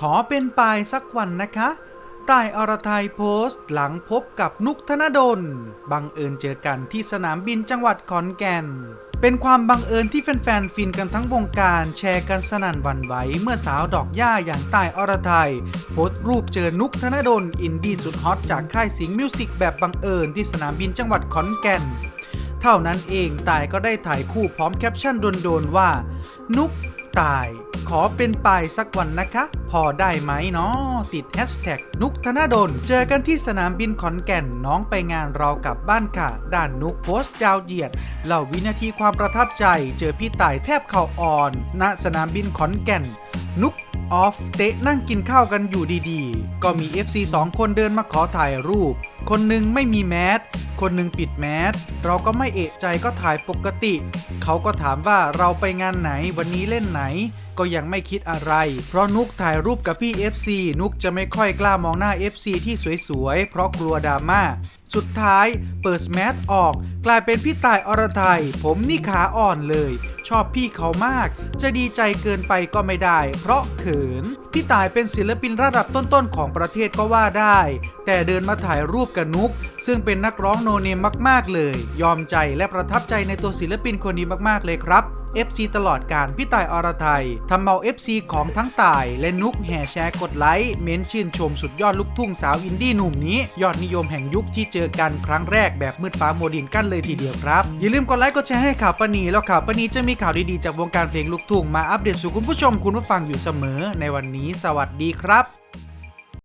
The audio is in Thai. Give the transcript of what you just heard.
ขอเป็นปายสักวันนะคะตายอรไทยโพสต์หลังพบกับนุกธนดล บังเอิญเจอกันที่สนามบินจังหวัดขอนแก่น เป็นความบังเอิญที่แฟนๆ ฟินกันทั้งวงการแชร์กันสนั่นวันไหว เมื่อสาวดอกย่าอย่างตายอรไทยโพสต์รูปเจอนุกธนดล อินดี้สุดฮอตจากค่ายสิงห์มิวสิกแบบบังเอิญที่สนามบินจังหวัดขอนแก่น เท่านั้นเองตายก็ได้ถ่ายคู่พร้อมแคปชั่นโดนๆว่า นุกตาย ขอเป็นปายสักวันนะคะ พอได้ไหมเนาะติดแฮชแท็กนุกธนดล เจอกันที่สนามบินขอนแก่นน้องไปงานเรากลับบ้านค่ะด้านนุกโพสต์ยาวเหยียดเล่าวินาทีความประทับใจ เจอพี่ต่ายแทบเข่าอ่อน ณสนามบินขอนแก่น นุกออฟเตะนั่งกินข้าวกันอยู่ดีๆ ก็มี FC 2 คนเดินมาขอถ่ายรูป คนหนึ่งไม่มีแมส คนหนึ่งปิดแมสเราก็ไม่เอะใจก็ถ่ายปกติ เขาก็ถามว่าเราไปงานไหนวันนี้เล่นไหน ก็ยังไม่คิดอะไร เพราะนุกถ่ายรูปกับพี่ FC นุกจะไม่ค่อยกล้ามองหน้า FC ที่สวยๆ เพราะกลัวดราม่า สุดท้ายเปิดแมสออก กลายเป็นพี่ตายอรไทย ผมนี่ขาอ่อนเลย ชอบพี่เขามาก จะดีใจเกินไปก็ไม่ได้ เพราะเขิน พี่ตายเป็นศิลปินระดับต้นๆของประเทศก็ว่าได้ แต่เดินมาถ่ายรูปกับนุก ซึ่งเป็นนักร้องโนเนมมาก ๆ เลย ยอมใจและประทับใจในตัวศิลปินคนนี้มากๆเลยครับ FC ตลอดการพี่ต่ายอรไทยทำเอา FC ของทั้งต่ายและนุกแห่แชร์กดไลค์ เม้นชื่นชมสุดยอดลูกทุ่งสาวอินดี้หนุ่มนี้ ยอดนิยมแห่งยุคที่เจอกันครั้งแรกแบบมืดฟ้าโมดินกันเลยทีเดียวครับ อย่าลืมกดไลค์กดแชร์ให้ข่าวปนีแล้วข่าวปนีจะมีข่าวดีๆจากวงการเพลงลูกทุ่งมาอัปเดตสู่คุณผู้ชมคุณผู้ฟังอยู่เสมอ ในวันนี้สวัสดีครับ